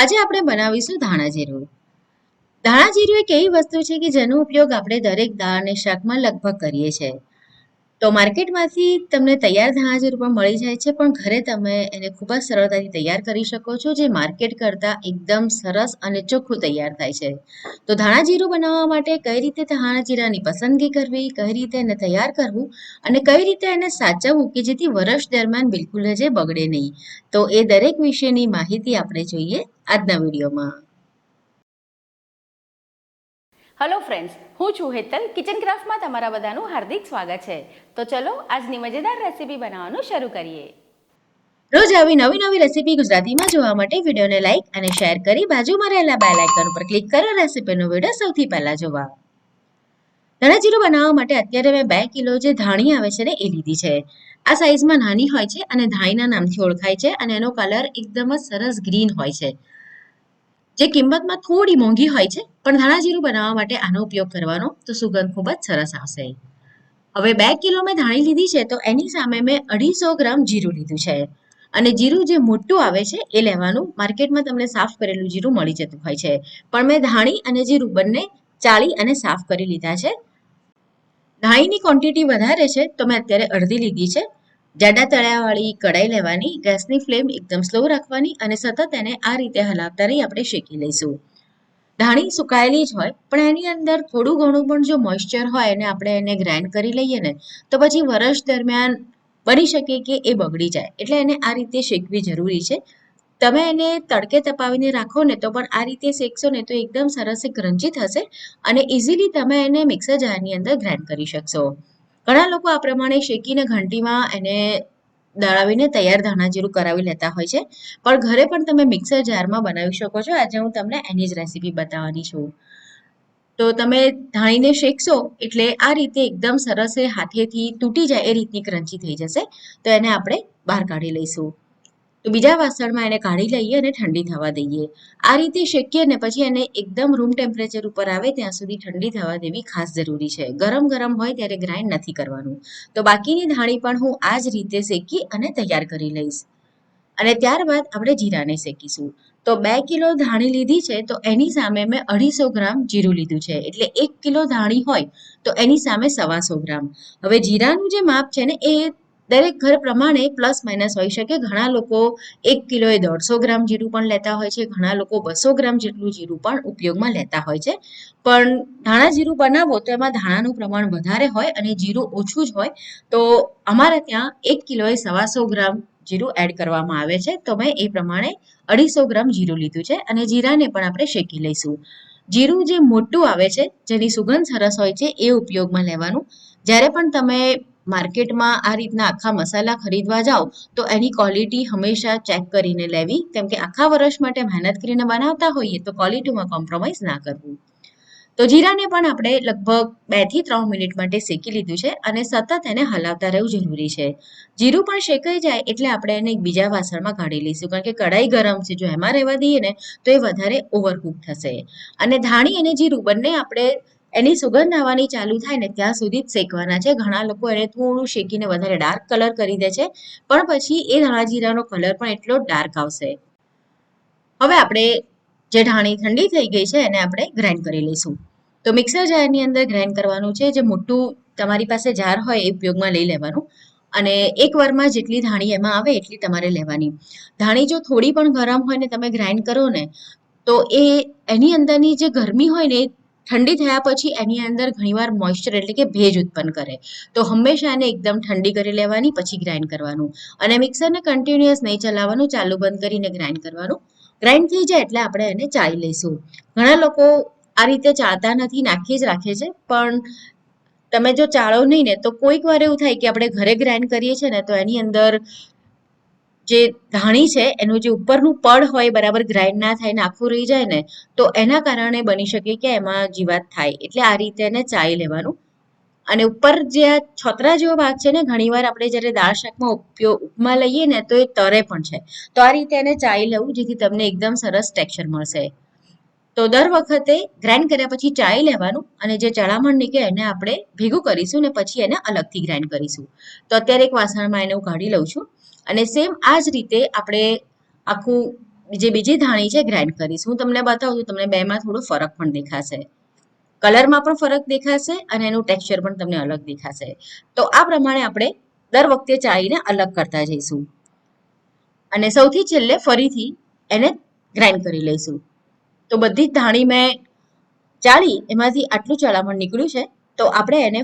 આજે આપણે બનાવીશું ધાણા જીરું. ધાણા જીરું એક એવી વસ્તુ છે કે જેનો ઉપયોગ આપણે દરેક દાળ અને શાકમાં લગભગ કરીએ છીએ. તો માર્કેટમાંથી તમને તૈયાર ધાણા જીરું પણ મળી જાય છે, પણ ઘરે તમે એને ખૂબ જ સરળતાથી તૈયાર કરી શકો છો, જે માર્કેટ કરતાં એકદમ સરસ અને ચોખ્ખું તૈયાર થાય છે. તો ધાણા જીરું બનાવવા માટે કઈ રીતે ધાણા જીરાની પસંદગી કરવી, કઈ રીતે એને તૈયાર કરવું અને કઈ રીતે એને સાચવવું કે જેથી વર્ષ દરમિયાન બિલકુલ જ બગડે નહીં? તો એ દરેક વિશેની માહિતી આપણે જોઈએ આજના વિડીયોમાં. હલો ફ્રેન્ડ્સ હું છું હેતલ. કિચન ક્રાફ્ટમાં તમારા બધાનું હાર્દિક સ્વાગત છે. તો ચલો, આજની મજેદાર રેસીપી બનાવવાનું શરૂ કરીએ. રોજ આવી નવી નવી રેસીપી ગુજરાતીમાં જોવા માટે વિડીયોને લાઇક અને શેર કરી બાજુમાં રહેલા બેલ આઇકન ઉપર ક્લિક કરો રેસીપીનો વીડિયો સૌથી પહેલા જોવા. ધાણા જીરું બનાવવા માટે અત્યારે મેં બે કિલો જે ધાણી આવે છે ને એ લીધી છે. આ સાઇઝમાં નાની હોય છે અને ધાણીના નામથી ઓળખાય છે અને એનો કલર એકદમ જ સરસ ગ્રીન હોય છે. જે કિંમતમાં થોડી મોંઘી હોય છે, પણ ધાણા જીરું બનાવવા માટે આનો ઉપયોગ કરવાનો તો સુગંધ ખૂબ જ સરસ આવશે. હવે બે કિલો મેં ધાણી લીધી છે, તો એની સામે મેં અઢીસો ગ્રામ જીરું લીધું છે. અને જીરું જે મોટું આવે છે, એ લેવાનું માર્કેટમાં તમને સાફ કરેલું જીરું મળી જતું હોય છે. પણ મેં ધાણી અને જીરું બંને ચાળી અને સાફ કરી લીધા છે. ધાણીની ક્વોન્ટિટી વધારે છે, તો મેં અત્યારે અડધી લીધી છે. જાડા તળિયાવાળી કડાઈ લેવાની, ગેસની ફ્લેમ એકદમ સ્લો રાખવાની અને સતત એને આ રીતે હલાવતા રહી આપણે શેકી લઈશું. ધાણી સુકાયેલી જ હોય, પણ એની અંદર થોડું ઘણું પણ જો મોઇશ્ચર હોય અને આપણે એને ગ્રાઇન્ડ કરી લઈએ ને, તો પછી વર્ષ દરમિયાન બની શકે કે એ બગડી જાય. એટલે એને આ રીતે શેકવી જરૂરી છે. તમે એને તડકે તપાવીને રાખો ને તો પણ આ રીતે શેકશો ને તો એકદમ સરસ ક્રંચી થશે અને ઇઝીલી તમે એને મિક્સર જારની અંદર ગ્રાઇન્ડ કરી શકશો. ઘણા લોકો આ પ્રમાણે શેકીને ઘંટીમાં એને દળાવીને તૈયાર ધાણા જીરું કરાવી લેતા હોય છે. પણ ઘરે પણ તમે મિક્સર જારમાં બનાવી શકો છો. આજે હું તમને એની જ રેસીપી બતાવવાની છું. તો તમે ધાણીને શેકશો એટલે આ રીતે એકદમ સરસ હાથેથી તૂટી જાય એ રીતની ક્રંચી થઈ જશે. તો એને આપણે બહાર કાઢી લઈશું. તો બીજા વાસણમાં એને કાઢી લઈએ અને ઠંડી થવા દઈએ. આ રીતે શેકીએ ને પછી એને એકદમ રૂમ ટેમ્પરેચર ઉપર આવે ત્યાં સુધી ઠંડી થવા દેવી ખાસ જરૂરી છે. ગરમ ગરમ હોય ત્યારે ગ્રાઇન્ડ નથી કરવાનું. તો બાકીની ધાણી પણ હું આ જ રીતે શેકી અને તૈયાર કરી લઈશ. અને ત્યારબાદ આપણે જીરાને શેકીશું. તો બે કિલો ધાણી લીધી છે તો એની સામે મેં અઢીસો ગ્રામ જીરું લીધું છે. એટલે એક કિલો ધાણી હોય તો એની સામે સવાસો ગ્રામ. હવે જીરાનું જે માપ છે ને એ દરેક ઘર પ્રમાણે પ્લસ માઇનસ હોઈ શકે. ઘણા લોકો એક કિલોએ દોઢસો ગ્રામ જીરું પણ લેતા હોય છે. ઘણા લોકો બસો ગ્રામ જેટલું જીરું પણ ઉપયોગમાં લેતા હોય છે. પણ ધાણા જીરું બનાવો તો એમાં ધાણાનું પ્રમાણ વધારે હોય અને જીરું ઓછું જ હોય. તો અમારે ત્યાં એક કિલોએ સવાસો ગ્રામ જીરું એડ કરવામાં આવે છે. તો મેં એ પ્રમાણે અઢીસો ગ્રામ જીરું લીધું છે અને જીરાને પણ આપણે શેકી લઈશું. જીરું જે મોટું આવે છે, જેની સુગંધ સરસ હોય છે, એ ઉપયોગમાં લેવાનું. જ્યારે પણ તમે માર્કેટમાં આ રીતના આખા મસાલા ખરીદવા જાઓ, તો એની ક્વોલિટી હંમેશા ચેક કરીને લેવી. કેમ કે આખા વર્ષ માટે મહેનત કરીને બનાવતા હોઈએ, તો ક્વોલિટીમાં કોમ્પ્રોમાઇઝ ના કરવું. તો જીરાને પણ આપણે લગભગ બેથી ત્રણ મિનિટ માટે શેકી લીધું છે અને સતત એને હલાવતા રહેવું જરૂરી છે. જીરું પણ શેકાઈ જાય એટલે આપણે એને એક બીજા વાસણમાં કાઢી લઈશું. કારણ કે કઢાઈ ગરમ છે, જો એમાં રહેવા દઈએ ને, તો એ વધારે ઓવરકુક થશે. અને ધાણી અને જીરું બંને આપણે એની સુગંધ આવવાની ચાલુ થાય ને ત્યાં સુધી જ શેકવાના છે. ઘણા લોકો એને થોડું શેકીને વધારે ડાર્ક કલર કરી દે છે. પણ પછી એ ધાણા જીરાનો કલર પણ એટલો ડાર્ક આવશે. હવે આપણે જે ધાણી ઠંડી થઈ ગઈ છે એને આપણે ગ્રાઇન્ડ કરી લઈશું. તો મિક્સર જારની અંદર ગ્રાઇન્ડ કરવાનું છે. જે મોટું તમારી પાસે જાર હોય એ ઉપયોગમાં લઈ લેવાનું. અને એક વારમાં જેટલી ધાણી એમાં આવે એટલી તમારે લેવાની. ધાણી જો થોડી પણ ગરમ હોય ને તમે ગ્રાઇન્ડ કરો ને, તો એ એની અંદરની જે ગરમી હોય ને એ ઠંડી થયા પછી એની અંદર ઘણીવાર મોઇશ્ચર એટલે કે ભેજ ઉત્પન્ન કરે. તો હંમેશા એને એકદમ ઠંડી કરી લેવાની, પછી ગ્રાઇન્ડ કરવાનું. અને મિક્સરને કન્ટિન્યુઅસ નહીં ચલાવવાનું, ચાલુ બંધ કરીને ગ્રાઇન્ડ કરવાનું. ગ્રાઇન્ડ થઈ જાય એટલે આપણે એને ચાળી લઈશું. ઘણા લોકો આ રીતે ચાળતા નથી, નાખી જ રાખે છે, પણ તમે જો ચાળો નહીં ને, તો કોઈક વાર એવું થાય કે આપણે ઘરે ગ્રાઇન્ડ કરીએ છીએ ને, તો એની અંદર જે ધાણી છે, એનું જે ઉપરનું પડ હોય બરાબર ગ્રાઇન્ડ ના થાય ને આખું રહી જાય ને, તો એના કારણે બની શકે કે એમાં જીવાત થાય. એટલે આ રીતે એને ચાઈ લેવાનું. અને ઉપર જે આ છોતરા જેવો ભાગ છે ને, ઘણીવાર આપણે જ્યારે દાળ શાકમાં ઉપયોગ, ઉપમા લઈએ ને, તો એ તરે પણ છે. તો આ રીતે એને ચાઈ લેવું, જેથી તમને એકદમ સરસ ટેક્સચર મળશે. તો દર વખતે ગ્રાઇન્ડ કર્યા પછી ચાળી લેવાનું અને જે ચળામણ નીકળે એને આપણે ભેગું કરીશું ને પછી એને અલગથી ગ્રાઇન્ડ કરીશું. તો અત્યારે એક વાસણમાં એને હું કાઢી લઉં છું અને સેમ આ જ રીતે આપણે આખું જે બીજી ધાણી છે ગ્રાઇન્ડ કરીશું. હું તમને બતાવું છું, તમને બેમાં થોડો ફરક પણ દેખાશે. કલરમાં પણ ફરક દેખાશે અને એનું ટેક્સચર પણ તમને અલગ દેખાશે. તો આ પ્રમાણે આપણે દર વખતે ચાળીને અલગ કરતા જઈશું. અને સૌથી છેલ્લે ફરીથી એને ગ્રાઇન્ડ કરી લઈશું. તો બધી જ ધાણી મેં ચાળી, એમાંથી આટલું ચલામણ નીકળ્યું છે. તો આપણે એને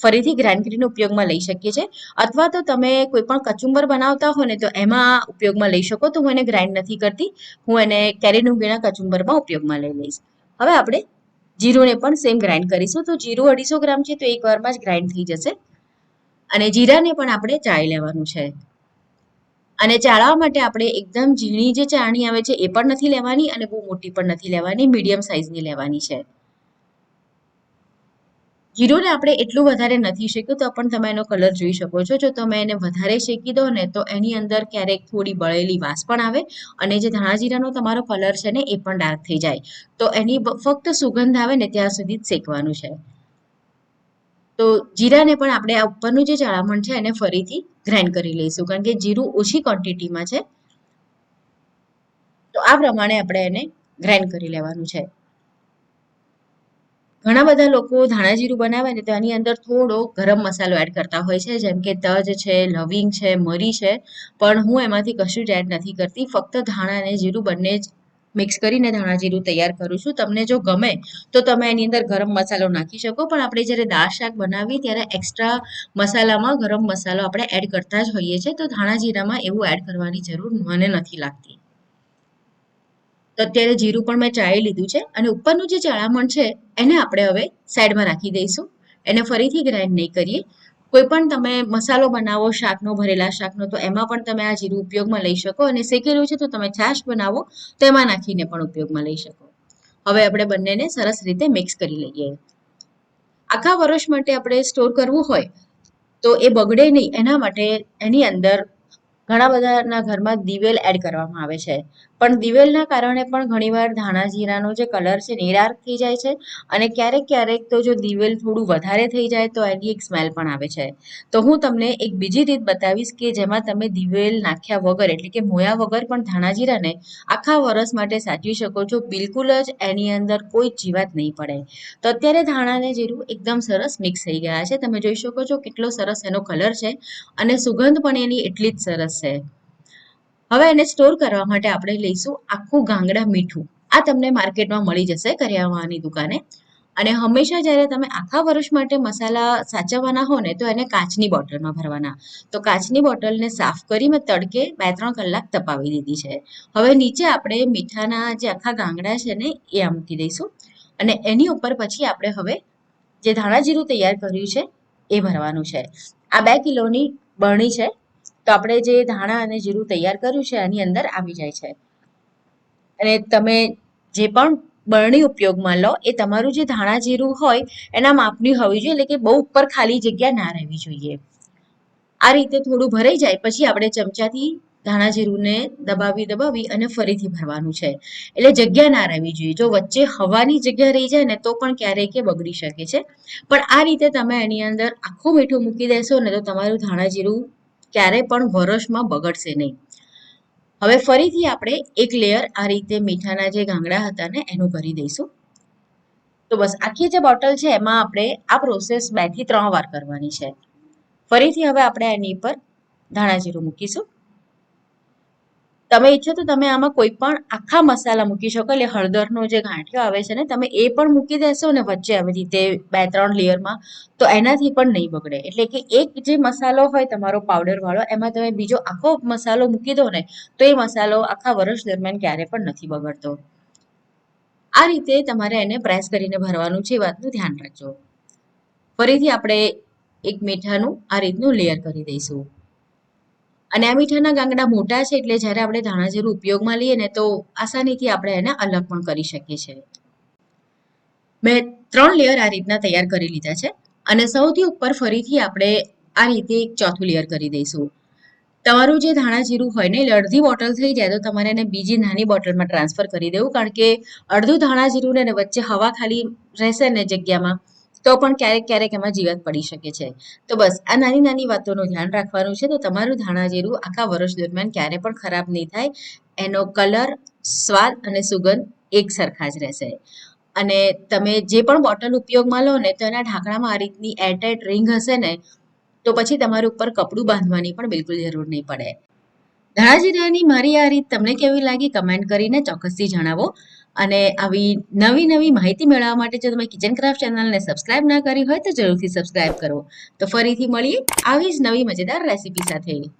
ફરીથી ગ્રાઇન્ડ કરીને ઉપયોગમાં લઈ શકીએ છીએ. અથવા તો તમે કોઈ પણ કચુંબર બનાવતા હો ને તો એમાં ઉપયોગમાં લઈ શકો. તો હું એને ગ્રાઇન્ડ નથી કરતી. હું એને કેરી ડુંગળીના કચુંબરમાં ઉપયોગમાં લઈ લઈશ. હવે આપણે જીરુંને પણ સેમ ગ્રાઇન્ડ કરીશું. તો જીરું અઢીસો ગ્રામ છે તો એક વારમાં જ ગ્રાઇન્ડ થઈ જશે. અને જીરાને પણ આપણે ચાળી લેવાનું છે. અને ચાળવા માટે આપણે એકદમ ઝીણી જે ચાળણી આવે છે એ પણ નથી લેવાની અને બહુ મોટી પણ નથી લેવાની, મીડિયમ સાઇઝની લેવાની છે. જીરોને આપણે એટલું વધારે નથી શેક્યું, તો પણ તમે એનો કલર જોઈ શકો છો. જો તમે એને વધારે શેકી દો ને તો એની અંદર ક્યારેક થોડી બળેલી વાસ પણ આવે અને જે ધાણા જીરાનો તમારો કલર છે ને એ પણ ડાર્ક થઈ જાય. તો એની ફક્ત સુગંધ આવે ને ત્યાં સુધી જ શેકવાનું છે. તો જીરાને પણ આપણે આ ઉપરનું જે ચાળામણ છે એને ફરીથી ગ્રાઇન્ડ કરી લઈશું. કારણ કે જીરું ઓછી ક્વોન્ટિટીમાં છે. તો આ પ્રમાણે આપણે એને ગ્રાઇન્ડ કરી લેવાનું છે. ઘણા બધા લોકો ધાણા જીરું બનાવે ને તો એની અંદર થોડો ગરમ મસાલો એડ કરતા હોય છે. જેમ કે તજ છે, લવિંગ છે, મરી છે. પણ હું એમાંથી કશું જ એડ નથી કરતી. ફક્ત ધાણા અને જીરું બંને જ મિક્સ કરીને ધાણા જીરું તૈયાર કરું છું. તમને જો ગમે તો તમે એની અંદર ગરમ મસાલો નાખી શકો, પણ આપણે જ્યારે દાળ શાક બનાવીએ ત્યારે એક્સ્ટ્રા મસાલામાં ગરમ મસાલો આપણે એડ કરતા જ હોઈએ છીએ. તો ધાણા જીરામાં એવું એડ કરવાની જરૂર મને નથી લાગતી. તો અત્યારે જીરું પણ મેં ચાળી લીધું છે અને ઉપરનું જે ચણામણ છે એને આપણે હવે સાઈડમાં રાખી દઈશું. એને ફરીથી ગ્રાઇન્ડ નહીં કરીએ. કોઈ પણ તમે મસાલો બનાવો, શાકનો ભરેલા શાકનો, તો એમાં પણ તમે આ જીરું ઉપયોગમાં લઈ શકો અને શેકેલું છે તો તમે છાશ બનાવો, તો એમાં નાખીને પણ ઉપયોગમાં લઈ શકો. હવે આપણે બંનેને સરસ રીતે મિક્સ કરી લઈએ. આખા વર્ષ માટે આપણે સ્ટોર કરવું હોય, તો એ બગડે નહીં. એના માટે એની અંદર ઘણા બધાના ઘરમાં દિવેલ એડ કરવામાં આવે છે. પણ દિવેલના કારણે પણ ઘણીવાર ધાણા જીરાનો જે કલર છે ને થઈ જાય છે અને ક્યારેક ક્યારેક તો જો દિવેલ થોડું વધારે થઈ જાય તો એની એક સ્મેલ પણ આવે છે. તો હું તમને એક બીજી રીત બતાવીશ કે જેમાં તમે દિવેલ નાખ્યા વગર એટલે કે મોયા વગર પણ ધાણા જીરાને આખા વરસ માટે સાચવી શકો છો, બિલકુલ જ એની અંદર કોઈ જીવાત નહીં પડે. તો અત્યારે ધાણાને જીરું એકદમ સરસ મિક્સ થઈ ગયા છે. તમે જોઈ શકો છો કેટલો સરસ એનો કલર છે અને સુગંધ પણ એની એટલી જ સરસ છે. હવે એને સ્ટોર કરવા માટે આપણે લઈશું આખું ગાંગડા મીઠું. આ તમને માર્કેટમાં મળી જશે કરિયાવાની દુકાને. અને હંમેશા જ્યારે તમે આખા વર્ષ માટે મસાલા સાચવવાના હો ને, તો એને કાચની બોટલમાં ભરવાના. તો કાચની બોટલને સાફ કરી મેં તડકે બે ત્રણ કલાક તપાવી દીધી છે. હવે નીચે આપણે મીઠાના જે આખા ગાંગડા છે ને, એ આ મૂકી દઈશું. અને એની ઉપર પછી આપણે હવે જે ધાણા જીરું તૈયાર કર્યું છે, એ ભરવાનું છે. આ બે કિલોની બરણી છે તો આપણે જે ધાણા અને જીરું તૈયાર કર્યું છે, એની અંદર આવી જાય છે. અને તમે જે પણ બરણી ઉપયોગમાં લો, એ તમારું જે ધાણા જીરું હોય, એના માપની હોવી જોઈએ, એટલે કે બહુ ઉપર ખાલી જગ્યા ના રહેવી જોઈએ. આ રીતે થોડું ભરાઈ જાય, પછી આપણે ચમચાથી ધાણા જીરુંને દબાવી દબાવી અને ફરીથી ભરવાનું છે. એટલે જગ્યા ના રહેવી જોઈએ. જો વચ્ચે હવાની જગ્યા રહી જાય ને, તો પણ ક્યારેક કે બગડી શકે છે. પણ આ રીતે તમે એની અંદર આખું મીઠું મૂકી દેશો ને, તો તમારું ધાણા જીરું ક્યારેય પણ વરસમાં બગડશે નહીં. હવે ફરીથી આપણે એક લેયર આ રીતે મીઠાના જે ગાંગડા હતા ને, એનું કરી દઈશું. તો બસ આખી જે બોટલ છે, એમાં આપણે આ પ્રોસેસ બેથી ત્રણ વાર કરવાની છે. ફરીથી હવે આપણે એની પર ધાણા જીરું મૂકીશું. તમે ઈચ્છો તો તમે આમાં કોઈ પણ આખા મસાલા મૂકી શકો, એટલે હળદરનો જે ગાંઠિયો આવે છે ને, તમે એ પણ મૂકી દેશો ને વચ્ચે આવી રીતે બે ત્રણ લેયરમાં, તો એનાથી પણ નહીં બગડે. એટલે કે એક જે મસાલો હોય તમારો પાવડરવાળો એમાં તમે બીજો આખો મસાલો મૂકી દો ને, તો એ મસાલો આખા વર્ષ દરમિયાન ક્યારે પણ નથી બગડતો. આ રીતે તમારે એને પ્રેસ કરીને ભરવાનું છે એ વાતનું ધ્યાન રાખજો. ફરીથી આપણે એક મીઠાનું આ રીતનું લેયર કરી દઈશું. અને આ મીઠાના ગાંગડા મોટા છે એટલે જ્યારે આપણે ધાણા જીરું ઉપયોગમાં લઈએ ને તો આસાનીથી આપણે એને અલગ પણ કરી શકીએ છીએ. મેં ત્રણ લેયર આ રીતના તૈયાર કરી લીધા છે અને સૌથી ઉપર ફરીથી આપણે આ રીતે એક ચોથું લેયર કરી દઈશું. તમારું જે ધાણા જીરું હોય ને એટલે અડધી બોટલ થઈ જાય તો તમારે એને બીજી નાની બોટલમાં ટ્રાન્સફર કરી દેવું કારણ કે અડધું ધાણા જીરું ને વચ્ચે હવા ખાલી રહેશે ને જગ્યામાં. તો પણ ક્યારેક ક્યારેક એમાં જીવાત પડી શકે છે. તો બસ, આ નાની નાની વાતોનું ધ્યાન રાખવાનું છે. તો તમારું ધાણાજીરું આખા વર્ષ દરમિયાન ક્યારે પણ ખરાબ નહીં થાય. એનો કલર, સ્વાદ અને સુગંધ એક સરખા જ રહેશે. અને તમે જે પણ બોટલ ઉપયોગમાં લો ને, તો એના ઢાંકણામાં આ રીતની એરટાઈટ રિંગ હશે ને, તો પછી તમારું ઉપર કપડું બાંધવાની પણ બિલકુલ જરૂર નહીં પડે. ધાણાજીરાની મારી આ રીત તમને કેવી લાગી કમેન્ટ કરીને ચોક્કસથી જણાવો. અને આવી નવી નવી માહિતી મેળવવા માટે જો તમે કિચન ક્રાફ્ટ ચેનલને સબસ્ક્રાઇબ ના કરી હોય તો જરૂરથી સબસ્ક્રાઇબ કરો. તો ફરીથી મળીએ આવી જ નવી મજેદાર રેસીપી સાથે.